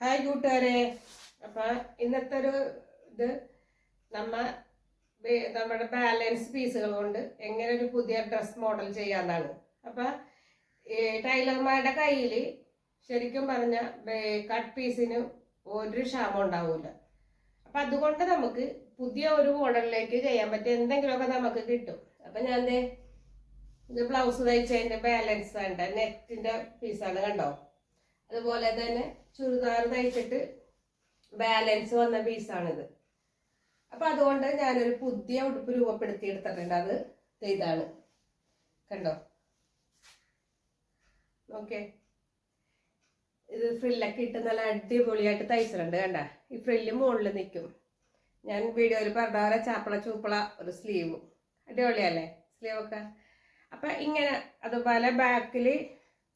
Hi കൂട്ടുകാരെ. അപ്പൊ ഇന്നത്തെ ഒരു ഇത് നമ്മ നമ്മുടെ ബാലൻസ് പീസുകൾ കൊണ്ട് എങ്ങനെ ഒരു പുതിയ ഡ്രസ് മോഡൽ ചെയ്യാന്നാണ്. അപ്പൊ ടൈലർമാരുടെ കയ്യിൽ ശരിക്കും പറഞ്ഞ കട്ട് പീസിന് ഒരു ക്ഷാമം ഉണ്ടാവില്ല അപ്പൊ അതുകൊണ്ട് നമുക്ക് പുതിയ ഒരു മോഡലിലേക്ക് ചെയ്യാൻ പറ്റിയ എന്തെങ്കിലുമൊക്കെ നമുക്ക് കിട്ടും. അപ്പൊ ഞാൻ ഇത് ബ്ലൗസ് തയ്ച്ചതിന്റെ ബാലൻസ് വേണ്ട. നെറ്റിന്റെ പീസാണ് കണ്ടോ? അതുപോലെ തന്നെ ചുരിദാർ തയ്ച്ചിട്ട് ബാലൻസ് വന്ന പീസാണിത് അപ്പൊ അതുകൊണ്ട് ഞാനൊരു പുതിയ ഉടുപ്പ് രൂപപ്പെടുത്തി എടുത്തിട്ടുണ്ട് അത് ഇതാണ്. കണ്ടോ? ഓക്കെ ഇത് ഫ്രില്ലൊക്കെ ഇട്ട് നല്ല അടിപൊളിയായിട്ട് തയ്ച്ചിട്ടുണ്ട് കണ്ട? ഈ ഫ്രില്ല് മുകളിൽ നിൽക്കും ഞാൻ വീഡിയോയിൽ പറഞ്ഞ പോലെ ചാപ്പള ചൂപ്പള ഒരു സ്ലീവ് അടിപൊളിയല്ലേ? സ്ലീവൊക്കെ അപ്പൊ ഇങ്ങനെ അതുപോലെ ബാക്കിൽ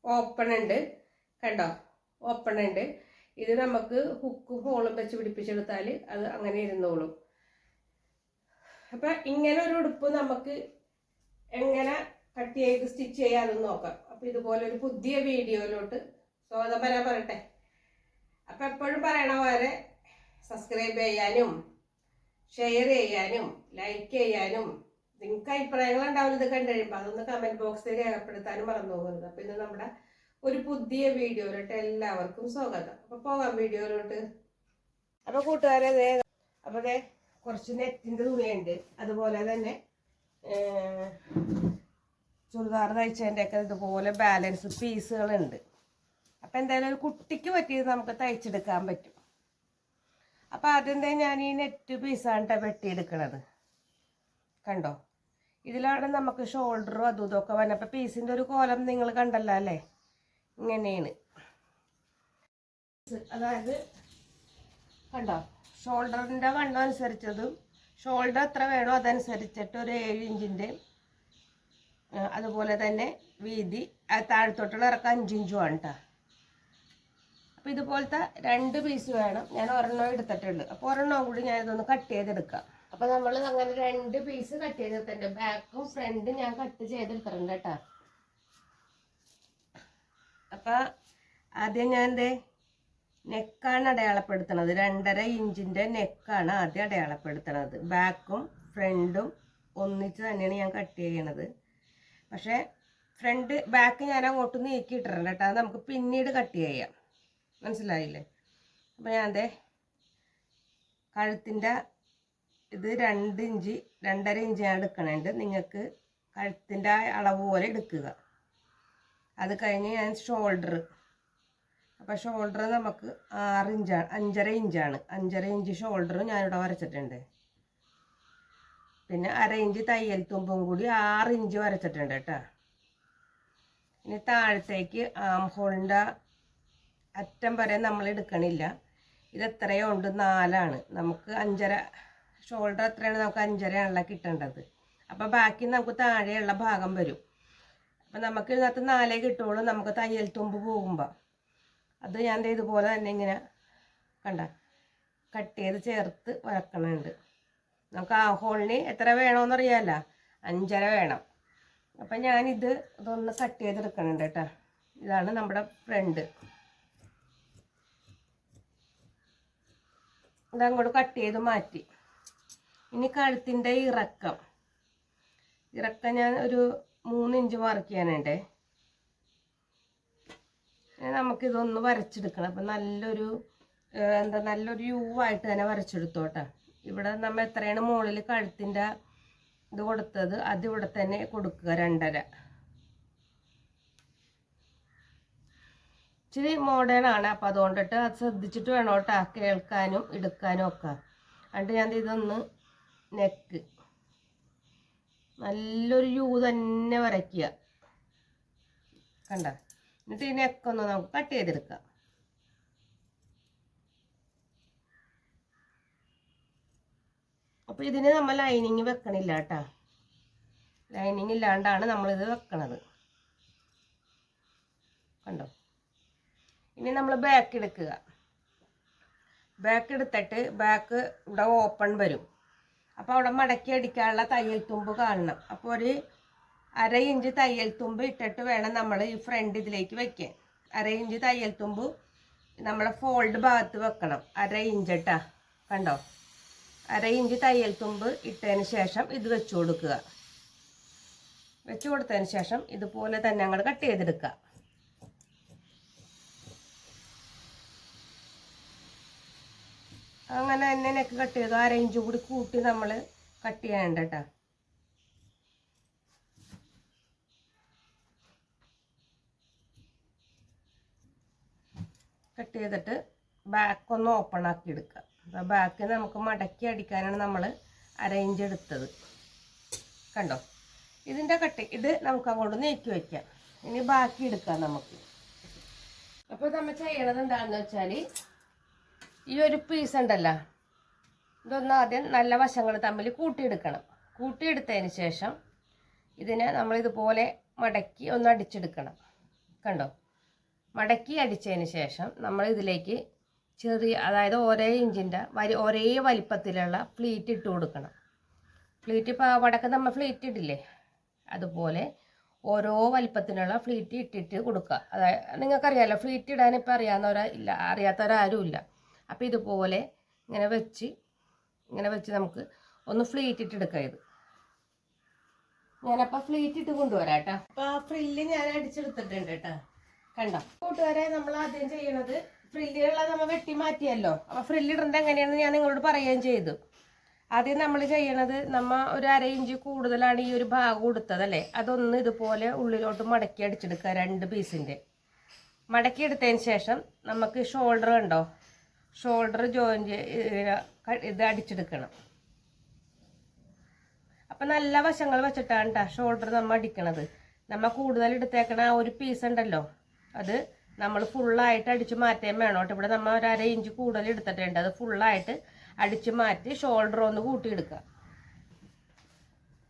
ഓപ്പൺ ഉണ്ട്. കണ്ടോ? ഓപ്പൺ ഉണ്ട്. ഇത് നമുക്ക് ഹുക്കും ഹോളും വെച്ച് പിടിപ്പിച്ചെടുത്താൽ അത് അങ്ങനെ ഇരുന്നോളും. അപ്പൊ ഇങ്ങനെ ഒരു ഉടുപ്പ് നമുക്ക് എങ്ങനെ കട്ട് ചെയ്ത് സ്റ്റിച്ച് ചെയ്യാമെന്ന് നോക്കാം. അപ്പൊ ഇതുപോലെ ഒരു പുതിയ വീഡിയോയിലോട്ട് സ്വാഗതം വരാൻ പറയട്ടെ. അപ്പൊ എപ്പോഴും പറയണ പോലെ സബ്സ്ക്രൈബ് ചെയ്യാനും ഷെയർ ചെയ്യാനും ലൈക്ക് ചെയ്യാനും നിങ്ങൾക്ക് അഭിപ്രായങ്ങൾ ഉണ്ടാവില്ല ഇത് കണ്ടു കഴിയുമ്പോൾ അതൊന്ന് കമന്റ് ബോക്സിൽ രേഖപ്പെടുത്താനും മറന്നു പോകുന്നത് അപ്പൊ ഇത് നമ്മുടെ ഒരു പുതിയ വീഡിയോയിലോട്ട് എല്ലാവർക്കും സ്വാഗതം. അപ്പൊ പോകാം വീഡിയോയിലോട്ട്. അപ്പൊ കൂട്ടുകാരെ അപ്പൊ കുറച്ച് നെറ്റിന്റെ തുണിയുണ്ട്. അതുപോലെ തന്നെ ചുരിദാർ തയ്ച്ചതിന്റെ ഒക്കെ ഇതുപോലെ ബാലൻസ് പീസുകളുണ്ട് അപ്പൊ എന്തായാലും ഒരു കുട്ടിക്ക് പറ്റിയത് നമുക്ക് തയ്ച്ചെടുക്കാൻ പറ്റും. അപ്പൊ ആദ്യം തന്നെ ഞാൻ ഈ നെറ്റ് പീസാണ് ട്ടോ വെട്ടിയെടുക്കണത്. കണ്ടോ? ഇതിലാണ് നമുക്ക് ഷോൾഡറും അതും ഇതൊക്കെ വന്നപ്പോൾ പീസിന്റെ ഒരു കോലം നിങ്ങൾ കണ്ടല്ലോ അല്ലേ? ഇങ്ങനെയാണ്. അതായത് കണ്ടോ? ഷോൾഡറിന്റെ വണ്ണം അനുസരിച്ചതും ഷോൾഡർ എത്ര വേണോ അതനുസരിച്ചിട്ട് ഒരു ഏഴ് ഇഞ്ചിന്റെ അതുപോലെ തന്നെ വീതി താഴത്തോട്ടുള്ള ഇറക്കം അഞ്ചിഞ്ചുമാണ് കേട്ടോ അപ്പോൾ ഇതുപോലത്തെ രണ്ട് പീസ് വേണം. ഞാൻ ഒരെണ്ണം എടുത്തിട്ടുണ്ട്. അപ്പോൾ ഒരെണ്ണം കൂടി ഞാൻ ഇതൊന്ന് കട്ട് ചെയ്തെടുക്കാം. അപ്പോൾ നമ്മൾ അങ്ങനെ രണ്ട് പീസ് കട്ട് ചെയ്തെടുത്തിട്ടുണ്ട് ബാക്കും ഫ്രണ്ടും ഞാൻ കട്ട് ചെയ്തെടുത്തിട്ടുണ്ട് കേട്ടോ അപ്പം ആദ്യം ഞാൻ എന്തേ നെക്കാണ് അടയാളപ്പെടുത്തണത്. രണ്ടര ഇഞ്ചിന്റെ നെക്കാണ് ആദ്യം അടയാളപ്പെടുത്തണത്. ബാക്കും ഫ്രണ്ടും ഒന്നിച്ച് തന്നെയാണ് ഞാൻ കട്ട് ചെയ്യണത്. പക്ഷേ ഫ്രണ്ട് ബാക്ക് ഞാൻ അങ്ങോട്ട് നീക്കിയിട്ടുണ്ട് കേട്ടോ. അത് നമുക്ക് പിന്നീട് കട്ട് ചെയ്യാം. മനസ്സിലായില്ലേ? അപ്പോൾ ഞാൻ അതെ കഴുത്തിന്റെ ഇത് രണ്ട് ഇഞ്ച് രണ്ടര ഇഞ്ച് ഞാൻ എടുക്കണുണ്ട്. നിങ്ങൾക്ക് കഴുത്തിന്റെ അളവ് പോലെ എടുക്കുക. അത് കഴിഞ്ഞ് ഞാൻ ഷോൾഡർ അപ്പോൾ ഷോൾഡർ നമുക്ക് ആറ് ഇഞ്ചാണ് അഞ്ചര ഇഞ്ചാണ്. അഞ്ചര ഇഞ്ച് ഷോൾഡർ ഞാനിവിടെ വരച്ചിട്ടുണ്ട്. പിന്നെ അര ഇഞ്ച് തയ്യൽ തുമ്പും കൂടി ആറ് ഇഞ്ച് വരച്ചിട്ടുണ്ട് കേട്ടോ. ഇനി താഴത്തേക്ക് ആം ഹോളിന്റെ അറ്റം വരെ നമ്മൾ എടുക്കണില്ല. ഇത് എത്രയോ ഉണ്ട്? നാലാണ്. നമുക്ക് അഞ്ചര ഷോൾഡർ എത്രയാണ്? നമുക്ക് അഞ്ചരയാണല്ലോ കിട്ടേണ്ടത്. അപ്പോൾ ബാക്കി നമുക്ക് താഴെയുള്ള ഭാഗം വരും. അപ്പം നമുക്ക് ഇതിനകത്ത് നാലേ കിട്ടുള്ളൂ നമുക്ക് തയ്യൽ തുമ്പ് പോകുമ്പോൾ അത് ഞാൻ ഇതുപോലെ തന്നെ ഇങ്ങനെ കണ്ട കട്ട് ചെയ്ത് ചേർത്ത് വരക്കണുണ്ട് നമുക്ക് ആ ഹോളിന് എത്ര വേണമെന്നറിയാമല്ല അഞ്ചര വേണം. അപ്പം ഞാനിത് ഇതൊന്ന് കട്ട് ചെയ്തെടുക്കണുണ്ട് കേട്ടോ. ഇതാണ് നമ്മുടെ ഫ്രണ്ട്. ഇതങ്ങോട്ട് കട്ട് ചെയ്ത് മാറ്റി. ഇനി കഴുത്തിന്റെ ഇറക്കം. ഇറക്കം ഞാൻ ഒരു മൂന്ന് ഇഞ്ച് മാർക്ക് ചെയ്യാനുണ്ടേ നമുക്കിതൊന്ന് വരച്ചെടുക്കണം. അപ്പം നല്ലൊരു എന്താ നല്ലൊരു യൂ ആയിട്ട് തന്നെ വരച്ചെടുത്തോട്ടെ. ഇവിടെ നമ്മൾ എത്രയാണ് മുകളിൽ കഴുത്തിന്റെ ഇത് കൊടുത്തത് അതിവിടെ തന്നെ കൊടുക്കുക രണ്ടര. ഇച്ചിരി മോഡേൺ ആണ്. അപ്പം അതുകൊണ്ടിട്ട് അത് ശ്രദ്ധിച്ചിട്ട് വേണം കേൾക്കാനും എടുക്കാനും ഒക്കെ. എന്നിട്ട് ഞാൻ ഇതൊന്ന് നെക്ക് നല്ലൊരു യൂ തന്നെ വരയ്ക്കുക. കണ്ട? എന്നിട്ട് ഈ നെക്കൊന്ന് നമുക്ക് കട്ട് ചെയ്തെടുക്കാം അപ്പോൾ ഇതിന് നമ്മൾ ലൈനിങ് വെക്കണില്ല കേട്ടോ. ലൈനിങ് ഇല്ലാണ്ടാണ് നമ്മളിത് വെക്കണത്. കണ്ടോ? ഇനി നമ്മൾ ബാക്ക് എടുക്കുക. ബാക്ക് എടുത്തിട്ട് ബാക്ക് ഇവിടെ ഓപ്പൺ വരും. അപ്പോൾ അവിടെ മടക്കി അടിക്കാനുള്ള തയ്യൽ തുമ്പ് കാണണം. അപ്പോൾ ഒരു അര ഇഞ്ച് തയ്യൽ തുമ്പ് ഇട്ടിട്ട് വേണം നമ്മൾ ഈ ഫ്രണ്ട് ഇതിലേക്ക് വെക്കാൻ. അര ഇഞ്ച് തയ്യൽ തുമ്പ് നമ്മളെ ഫോൾഡ് ഭാഗത്ത് വെക്കണം. അര ഇഞ്ച് ഇട്ടാ കണ്ടോ? അര ഇഞ്ച് തയ്യൽ തുമ്പ് ഇട്ടതിന് ശേഷം ഇത് വെച്ചു കൊടുക്കുക. വെച്ചു കൊടുത്തതിന് ശേഷം ഇതുപോലെ തന്നെ ഞങ്ങൾ കട്ട് ചെയ്തെടുക്കുക. അങ്ങനെ തന്നെ കട്ട് ചെയ്തു. അര ഇഞ്ച് കൂടി കൂട്ടി നമ്മൾ കട്ട് ചെയ്യണ്ട കേട്ടോ കട്ട് ചെയ്തിട്ട് ബാക്ക് ഒന്ന് ഓപ്പൺ ആക്കി എടുക്കുക അപ്പോൾ ബാക്ക് നമുക്ക് മടക്കി അടിക്കാനാണ് നമ്മൾ അരയിഞ്ച് എടുത്തത്. കണ്ടോ? ഇതിന്റെ കട്ട് ഇത് നമുക്ക് അങ്ങോട്ട് നീക്കി വയ്ക്കാം ഇനി ബാക്കി എടുക്കാം നമുക്ക്. അപ്പോൾ നമ്മൾ ചെയ്യണത് എന്താണെന്ന് വെച്ചാൽ ഈ ഒരു പീസ് ഉണ്ടല്ലോ. ഇതൊന്ന് ആദ്യം നല്ല വശങ്ങൾ തമ്മിൽ കൂട്ടിയെടുക്കണം. കൂട്ടിയെടുത്തതിന് ശേഷം ഇതിനെ നമ്മൾ ഇതുപോലെ മടക്കി ഒന്ന് അടിച്ചെടുക്കണം. കണ്ടോ? മടക്കി അടിച്ചതിന് ശേഷം നമ്മൾ ഇതിലേക്ക് ചെറിയ അതായത് ഒരേ ഇഞ്ചിന്റെ വരി ഒരേ വലിപ്പത്തിലുള്ള ഫ്ലീറ്റ് ഇട്ട് കൊടുക്കണം. ഫ്ലീറ്റ് ഇപ്പോൾ വടക്ക് നമ്മൾ ഫ്ലീറ്റ് ഇടില്ലേ? അതുപോലെ ഓരോ വലിപ്പത്തിനുള്ള ഫ്ലീറ്റ് ഇട്ടിട്ട് കൊടുക്കുക. അതായത് നിങ്ങൾക്കറിയാമല്ലോ ഫ്ലീറ്റ് ഇടാൻ ഇപ്പോൾ അറിയാവുന്നവരാ ഇല്ല അറിയാത്തവരാരും ഇല്ല അപ്പോൾ ഇതുപോലെ ഇങ്ങനെ വെച്ച് ഇങ്ങനെ വെച്ച് നമുക്ക് ഒന്ന് ഫ്ലീറ്റ് ഇട്ടെടുക്കാം ഇത്. ഞാനപ്പോൾ ഫ്ലീറ്റ് ഇട്ട് കൊണ്ടുവരാം കേട്ടോ. അപ്പോൾ ആ ഫ്രില്ല് ഞാൻ അടിച്ചെടുത്തിട്ടുണ്ട് കേട്ടോ. കണ്ടോ? കൂട്ടുകാരെ നമ്മൾ ആദ്യം ചെയ്യണത് ഫ്രില്ലുകളെ നമ്മൾ വെട്ടി മാറ്റിയല്ലോ. അപ്പോൾ ഫ്രില്ലിടേണ്ട എങ്ങനെയാണെന്ന് ഞാൻ നിങ്ങളോട് പറയുകയും ചെയ്തു. ആദ്യം നമ്മൾ ചെയ്യണത് നമ്മ ഒരു അര ഇഞ്ച് കൂടുതലാണ് ഈ ഒരു ഭാഗം കൊടുത്തതല്ലേ അതൊന്ന് ഇതുപോലെ ഉള്ളിലോട്ട് മടക്കി അടിച്ചെടുക്കുക രണ്ട് പീസിന്റെ മടക്കി എടുത്തതിന് ശേഷം നമുക്ക് ഷോൾഡർ ഉണ്ടോ ഷോൾഡർ ജോയിൻ ഇത് അടിച്ചെടുക്കണം. അപ്പം നല്ല വശങ്ങൾ വെച്ചിട്ടാണ് കേട്ടോ ഷോൾഡർ നമ്മൾ അടിക്കണത്. നമ്മൾ കൂടുതൽ എടുത്തേക്കണ ആ ഒരു പീസ് ഉണ്ടല്ലോ. അത് നമ്മൾ ഫുള്ളായിട്ട് അടിച്ച് മാറ്റേം വേണം കേട്ടോ. ഇവിടെ നമ്മൾ ഒരു അര ഇഞ്ച് കൂടുതൽ എടുത്തിട്ടുണ്ട്. അത് ഫുള്ളായിട്ട് അടിച്ച് മാറ്റി ഷോൾഡർ ഒന്ന് കൂട്ടിയെടുക്കുക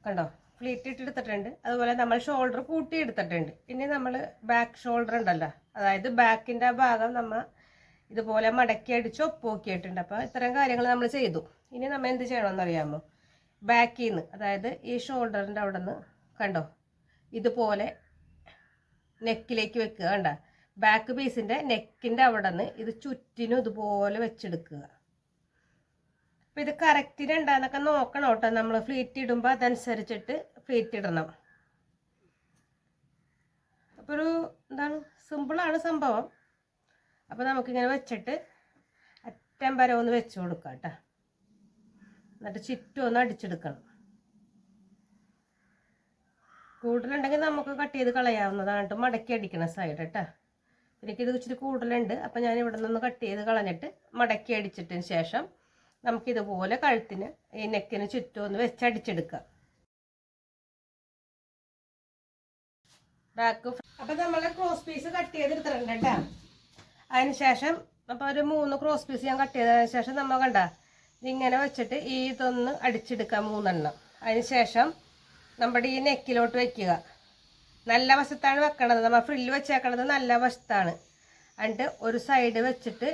കണ്ടോ? ഫ്ലീറ്റ് ഇട്ട് എടുത്തിട്ടുണ്ട്. അതുപോലെ നമ്മൾ ഷോൾഡർ കൂട്ടി എടുത്തിട്ടുണ്ട്. ഇനി നമ്മൾ ബാക്ക് ഷോൾഡർ ഉണ്ടല്ലോ. അതായത് ബാക്കിന്റെ ഭാഗം നമ്മൾ ഇതുപോലെ മടക്കി അടിച്ച് ഒപ്പോക്കിയിട്ടുണ്ട്. അപ്പോൾ ഇത്തരം കാര്യങ്ങൾ നമ്മൾ ചെയ്തു. ഇനി നമ്മൾ എന്ത് ചെയ്യണമെന്ന് അറിയാമോ? ബാക്കിൽ നിന്ന് അതായത് ഈ ഷോൾഡറിന്റെ അവിടെ നിന്ന് കണ്ടോ? ഇതുപോലെ നെക്കിലേക്ക് വെക്കുക കണ്ട? ബാക്ക് പീസിന്റെ നെക്കിന്റെ അവിടെ നിന്ന് ഇത് ചുറ്റിനും ഇതുപോലെ വെച്ചെടുക്കുക. അപ്പോൾ ഇത് കറക്റ്റിന് ഉണ്ടാകുന്നൊക്കെ നോക്കണം കേട്ടോ. നമ്മൾ ഫ്ലീറ്റ് ഇടുമ്പോൾ അതനുസരിച്ചിട്ട് ഫ്ലീറ്റ് ഇടണം. അപ്പോൾ ഒരു എന്താണ് സിമ്പിളാണ് സംഭവം. അപ്പോൾ നമുക്കിങ്ങനെ വെച്ചിട്ട് അറ്റം വരെ ഒന്ന് വെച്ച് കൊടുക്കാം കേട്ടോ. എന്നിട്ട് ചുറ്റും ഒന്ന് അടിച്ചെടുക്കണം. കൂടുതലുണ്ടെങ്കിൽ നമുക്ക് കട്ട് ചെയ്ത് കളയാവുന്നതാണ് കേട്ടോ. മടക്കി അടിക്കണ സൈഡ് കേട്ടോ. എനിക്കിത് ഇച്ചിരി കൂടുതലുണ്ട്. അപ്പം ഞാൻ ഇവിടെ നിന്ന് കട്ട് ചെയ്ത് കളഞ്ഞിട്ട് മടക്കി അടിച്ചിട്ടതിന് ശേഷം നമുക്കിതുപോലെ കഴുത്തിന് ഈ നെക്കിന് ചുറ്റും ഒന്ന് വെച്ചടിച്ചെടുക്കാം ബാക്ക് അപ്പം നമ്മൾ ക്രോസ് പീസ് കട്ട് ചെയ്തെടുത്തിട്ടുണ്ട് കേട്ടോ. അതിന് ശേഷം അപ്പോൾ ഒരു മൂന്ന് ക്രോസ് പീസ് ഞാൻ കട്ട് ചെയ്തതിന് ശേഷം നമ്മൾ കണ്ട ഇങ്ങനെ വെച്ചിട്ട് ഈ ഇതൊന്ന് അടിച്ചെടുക്കാം മൂന്നെണ്ണം. അതിന് ശേഷം നമ്മുടെ ഈ നെക്കിലോട്ട് വെക്കുക. നല്ല വശത്താണ് വെക്കണത്. നമ്മൾ ഫ്രില്ല് വെച്ചേക്കണത് നല്ല വശത്താണ്. എന്നിട്ട് ഒരു സൈഡ് വെച്ചിട്ട്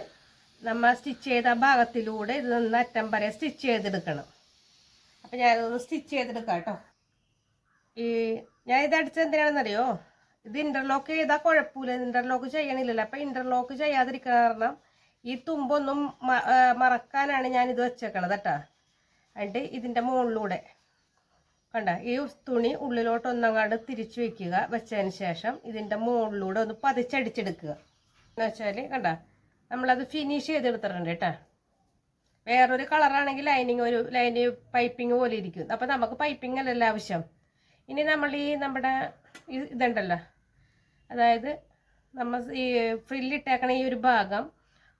നമ്മൾ സ്റ്റിച്ച് ചെയ്ത ഭാഗത്തിലൂടെ ഇത് നിന്ന് അറ്റം വരെ സ്റ്റിച്ച് ചെയ്തെടുക്കണം. അപ്പം ഞാനിതൊന്ന് സ്റ്റിച്ച് ചെയ്തെടുക്കാം കേട്ടോ ഈ ഞാൻ ഇത് അടിച്ചത് എന്തിനാണെന്നറിയോ? ഇത് ഇന്റർലോക്ക് ചെയ്താൽ കുഴപ്പമില്ല ഇന്റർലോക്ക് ചെയ്യണില്ലല്ലോ. അപ്പം ഇന്റർലോക്ക് ചെയ്യാതിരിക്കണ കാരണം ഈ തുമ്പൊന്നും മറക്കാനാണ് ഞാൻ ഇത് വെച്ചേക്കണത് കേട്ടോ. എന്നിട്ട് ഇതിന്റെ മുകളിലൂടെ കണ്ട ഈ തുണി ഉള്ളിലോട്ട് ഒന്നങ്ങാണ്ട് തിരിച്ചു വെക്കുക. വെച്ചതിന് ശേഷം ഇതിന്റെ മുകളിലൂടെ ഒന്ന് പതിച്ചടിച്ചെടുക്കുക. എന്ന് വെച്ചാൽ കണ്ട നമ്മളത് ഫിനിഷ് ചെയ്തെടുത്തിട്ടുണ്ട് കേട്ടോ. വേറൊരു കളറാണെങ്കിൽ ലൈനിങ് ഒരു ലൈനിങ് പൈപ്പിംഗ് പോലെ ഇരിക്കും. അപ്പം നമുക്ക് പൈപ്പിംഗ് അല്ലല്ലോ ആവശ്യം. ഇനി നമ്മൾ ഈ നമ്മുടെ ഇതുണ്ടല്ലോ അതായത് നമ്മൾ ഈ ഫ്രില്ലിട്ടേക്കണ ഈ ഒരു ഭാഗം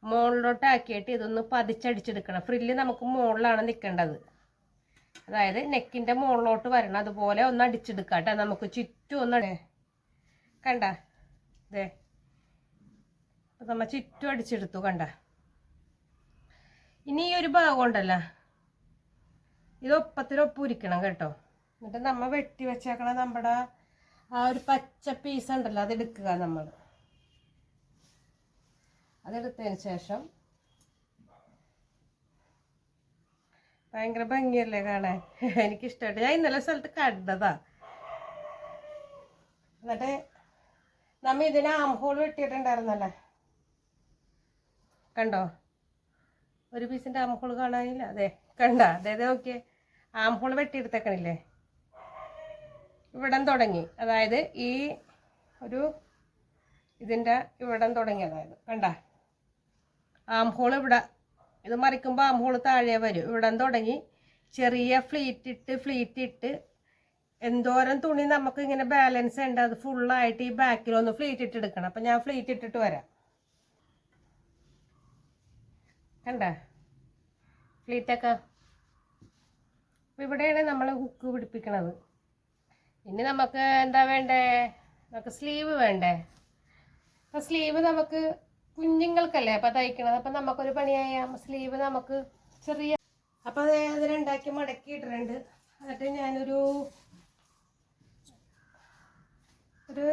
മുകളിലോട്ട് ആക്കിയിട്ട് ഇതൊന്ന് പതിച്ചടിച്ചെടുക്കണം. ഫ്രില്ല് നമുക്ക് മുകളിലാണ് നിൽക്കേണ്ടത്. അതായത് നെക്കിന്റെ മുകളിലോട്ട് വരണം. അതുപോലെ ഒന്ന് അടിച്ചെടുക്കാം കേട്ടോ. നമുക്ക് ചുറ്റും ഒന്ന് കണ്ട? ദേ. അപ്പം നമ്മൾ ചുറ്റും അടിച്ചെടുത്തു കണ്ട? ഇനി ഈ ഒരു ഭാഗം ഉണ്ടല്ലോ. ഇത് ഒപ്പത്തിനൊപ്പം ഉരിക്കണം കേട്ടോ. എന്നിട്ട് നമ്മൾ വെട്ടി വെച്ചേക്കണ നമ്മുടെ ആ ഒരു പച്ച പീസ് ഉണ്ടല്ലോ അതെടുക്കുക നമ്മൾ അതെടുത്തതിന് ശേഷം ഭയങ്കര ഭംഗിയല്ലേ കാണാൻ? എനിക്കിഷ്ടമായിട്ട്. ഞാൻ ഇന്നലെ സ്ഥലത്ത് കണ്ടതാ. എന്നിട്ട് നമ്മ ഇതിന് ആംഹോൾ വെട്ടിയിട്ടുണ്ടായിരുന്നല്ലേ? കണ്ടോ? ഒരു പീസിന്റെ ആംഹോൾ കാണാനില്ല. അതെ കണ്ട. അതെ അതെ നോക്കിയേ ആംഹോൾ വെട്ടിയെടുത്തേക്കണില്ലേ? ഇവിടം തുടങ്ങി. അതായത് ഈ ഒരു ഇതിന്റെ ഇവിടം തുടങ്ങി അതായത് കണ്ട? ആംഹോൾ ഇവിടെ. ഇത് മറിക്കുമ്പോൾ ആംഹോൾ താഴെ വരും. ഇവിടം തുടങ്ങി. ചെറിയ ഫ്ലീറ്റ് ഇട്ട് ഫ്ലീറ്റ് ഇട്ട് എന്തോരം തുണി നമുക്ക് ഇങ്ങനെ ബാലൻസ് ഉണ്ട്. അത് ഫുള്ളായിട്ട് ഈ ബാക്കിലൊന്ന് ഫ്ലീറ്റ് ഇട്ട് എടുക്കണം. അപ്പം ഞാൻ ഫ്ലീറ്റ് ഇട്ടിട്ട് വരാം. കണ്ട? ഫ്ലീറ്റൊക്കെ ഇവിടെയാണ് നമ്മൾ ഹുക്ക് പിടിപ്പിക്കണത്. ഇനി നമുക്ക് എന്താ വേണ്ടേ? നമുക്ക് സ്ലീവ് വേണ്ടേ? അപ്പം സ്ലീവ് നമുക്ക് കുഞ്ഞുങ്ങൾക്കല്ലേ അപ്പം തയ്ക്കണത്? അപ്പം നമുക്കൊരു പണിയായാം. സ്ലീവ് നമുക്ക് ചെറിയ അപ്പം അത് അത് മടക്കി ഇട്ടിട്ടുണ്ട്. എന്നിട്ട് ഞാനൊരു ഒരു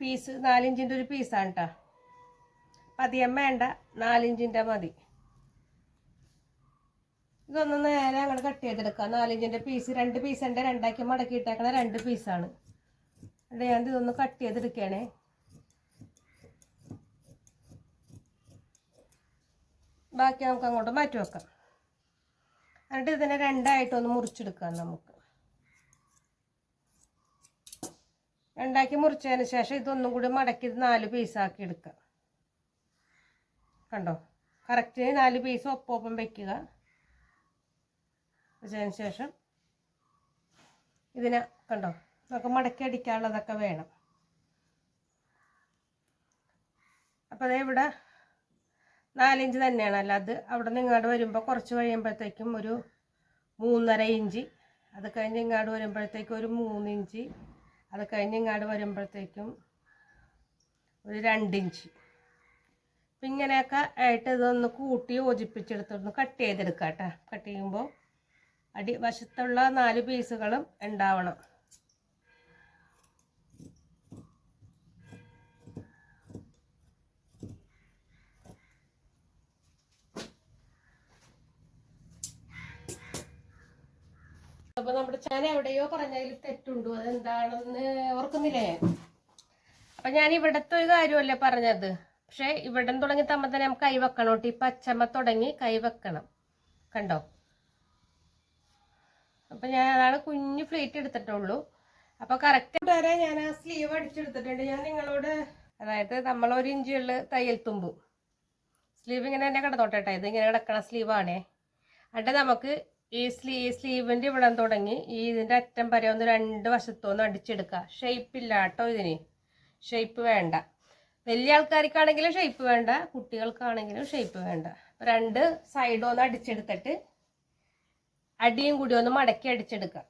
പീസ് നാലിഞ്ചിന്റെ ഒരു പീസാണ് കേട്ടോ അപ്പം അധികം വേണ്ട നാലിഞ്ചിന്റെ മതി. ഇതൊന്ന് നേരെ അങ്ങോട്ട് കട്ട് ചെയ്തെടുക്കാം നാലിഞ്ചിന്റെ പീസ് രണ്ട് പീസ് ഉണ്ട് രണ്ടാക്കി മടക്കി ഇട്ടേക്കണ രണ്ട് പീസാണ് അവിടെ ഞാൻ ഇതൊന്ന് കട്ട് ചെയ്തെടുക്കണേ. ബാക്കി നമുക്ക് അങ്ങോട്ട് മാറ്റി വെക്കാം. എന്നിട്ട് ഇതിനെ രണ്ടായിട്ടൊന്ന് മുറിച്ചെടുക്കാം നമുക്ക്. രണ്ടാക്കി മുറിച്ചതിന് ശേഷം ഇതൊന്നും കൂടി മടക്കി ഇത് നാല് പീസാക്കി എടുക്കാം. കണ്ടോ? കറക്റ്റ് നാല് പീസ് ഒപ്പം വെക്കുക. വെച്ചതിന് ശേഷം ഇതിനെ കണ്ടോ? നമുക്ക് മടക്കി അടിക്കാനുള്ളതൊക്കെ വേണം. അപ്പോൾ അതേ ഇവിടെ നാലിഞ്ച് തന്നെയാണ്. അല്ല അത് അവിടെ നിന്ന് ഇങ്ങോട്ട് വരുമ്പോൾ കുറച്ച് കഴിയുമ്പോഴത്തേക്കും ഒരു മൂന്നര ഇഞ്ച്. അത് കഴിഞ്ഞ് ഇങ്ങോട്ട് വരുമ്പോഴത്തേക്കും ഒരു മൂന്നിഞ്ച്. അത് കഴിഞ്ഞ് ഇങ്ങോട്ട് വരുമ്പോഴത്തേക്കും ഒരു രണ്ടിഞ്ച്. അപ്പം ഇങ്ങനെയൊക്കെ ആയിട്ട് ഇതൊന്ന് കൂട്ടി യോജിപ്പിച്ചെടുത്തൊന്ന് കട്ട് ചെയ്തെടുക്കാം കേട്ടോ കട്ട് ചെയ്യുമ്പോൾ അടി വശത്തുള്ള നാല് പീസുകളും ഉണ്ടാവണം. അപ്പൊ നമ്മുടെ ചേന എവിടെയോ പറഞ്ഞതിൽ തെറ്റുണ്ടോ? അതെന്താണെന്ന് ഓർക്കുന്നില്ലേ? അപ്പൊ ഞാൻ ഇവിടത്തെ ഒരു കാര്യമല്ലേ പറഞ്ഞത്. പക്ഷെ ഇവിടം തുടങ്ങി തമ്മ തന്നെ നമുക്ക് കൈ വെക്കണം കേട്ടോ. ഈ പച്ചമ്മ തുടങ്ങി കൈ വെക്കണം. കണ്ടോ? അപ്പൊ ഞാൻ അതാണ് കുഞ്ഞ് പ്ലേറ്റ് എടുത്തിട്ടുള്ളൂ. അപ്പൊ കറക്റ്റ് വരെ ഞാൻ ആ സ്ലീവ് അടിച്ചെടുത്തിട്ടുണ്ട്. ഞാൻ നിങ്ങളോട് അതായത് നമ്മൾ ഒരു ഇഞ്ചുള്ള തയ്യൽ തുമ്പ്. സ്ലീവ് ഇങ്ങനെ തന്നെ കിടന്നോട്ടെ ഇത് ഇങ്ങനെ കിടക്കണ സ്ലീവാണേ എന്നിട്ട് നമുക്ക് ഈ സ്ലീ സ്ലീവിന്റെ ഇവിടെ തുടങ്ങി ഈ ഇതിന്റെ അറ്റം വരെ ഒന്ന് രണ്ട് വശത്തൊന്ന് അടിച്ചെടുക്കുക ഷേപ്പ് ഇല്ല കേട്ടോ ഇതിന്. ഷേപ്പ് വേണ്ട. വലിയ ആൾക്കാർക്കാണെങ്കിലും ഷേപ്പ് വേണ്ട. കുട്ടികൾക്കാണെങ്കിലും ഷേപ്പ് വേണ്ട. രണ്ട് സൈഡൊന്ന് അടിച്ചെടുത്തിട്ട് അടിയും കൂടി ഒന്ന് മടക്കി അടിച്ചെടുക്കാം.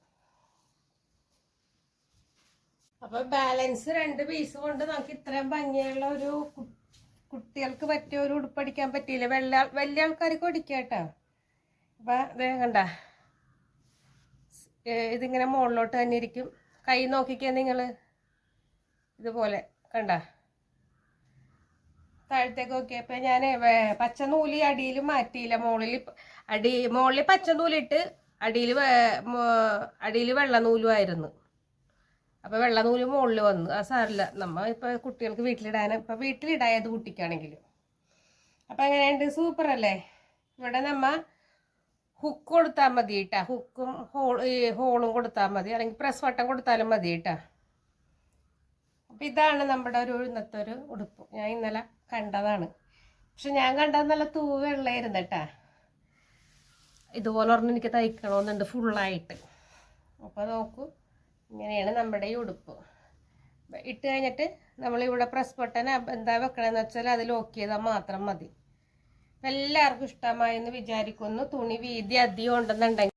അപ്പൊ ബാലൻസ് രണ്ട് പീസ് കൊണ്ട് നമുക്ക് ഇത്രയും ഭംഗിയുള്ള ഒരു കുട്ടികൾക്ക് പറ്റിയ ഒരു ഉടുപ്പടിക്കാൻ പറ്റിയില്ല. വെള്ള വലിയ ആൾക്കാർക്ക് ഒടിക്കട്ടോ കേട്ടോ. അപ്പൊ കണ്ട. ഇതിങ്ങനെ മുകളിലോട്ട് തന്നെ ഇരിക്കും. കൈ നോക്കിക്കേ നിങ്ങൾ ഇതുപോലെ കണ്ട. താഴത്തേക്ക് നോക്കിയപ്പോൾ ഞാൻ പച്ച നൂലി അടിയിൽ മാറ്റിയില്ല. മുകളിൽ അടി മുകളിൽ പച്ച നൂലിട്ട് അടിയിൽ അടിയിൽ വെള്ളനൂലുമായിരുന്നു. അപ്പോൾ വെള്ള നൂൽ മുകളിൽ വന്നു. ആ സാറില്ല നമ്മൾ ഇപ്പോൾ കുട്ടികൾക്ക് വീട്ടിലിടാൻ ഇപ്പോൾ വീട്ടിലിടായത് കുട്ടിക്കാണെങ്കിലും. അപ്പം എങ്ങനെയുണ്ട് സൂപ്പർ അല്ലേ ഇവിടെ നമ്മൾ ഹുക്ക് കൊടുത്താൽ മതി കേട്ടാ ഹുക്കും ഹോൾ ഹോളും കൊടുത്താൽ മതി. അല്ലെങ്കിൽ പ്രസ് വട്ടം കൊടുത്താലും മതി കേട്ടാ അപ്പം ഇതാണ് നമ്മുടെ ഒരു ഇന്നത്തെ ഒരു ഉടുപ്പ്. ഞാൻ ഇന്നലെ കണ്ടതാണ്. പക്ഷെ ഞാൻ കണ്ടത് നല്ല തൂവ് വെള്ളമായിരുന്നു കേട്ടാ. ഇതുപോലെ ഒരെണ്ണം എനിക്ക് തയ്ക്കണമെന്നുണ്ട് ഫുള്ളായിട്ട് അപ്പോൾ നോക്കൂ. ഇങ്ങനെയാണ് നമ്മുടെ ഈ ഉടുപ്പ്. ഇട്ട് കഴിഞ്ഞിട്ട് നമ്മളിവിടെ പ്രസ് ബട്ടൺ എന്താ വെക്കണമെന്ന് വെച്ചാൽ അത് ലോക്ക് ചെയ്താൽ മാത്രം മതി. എല്ലാവർക്കും ഇഷ്ടമായെന്ന് വിചാരിക്കുന്നു. തുണി വീതി അധികം ഉണ്ടെന്നുണ്ടെങ്കിൽ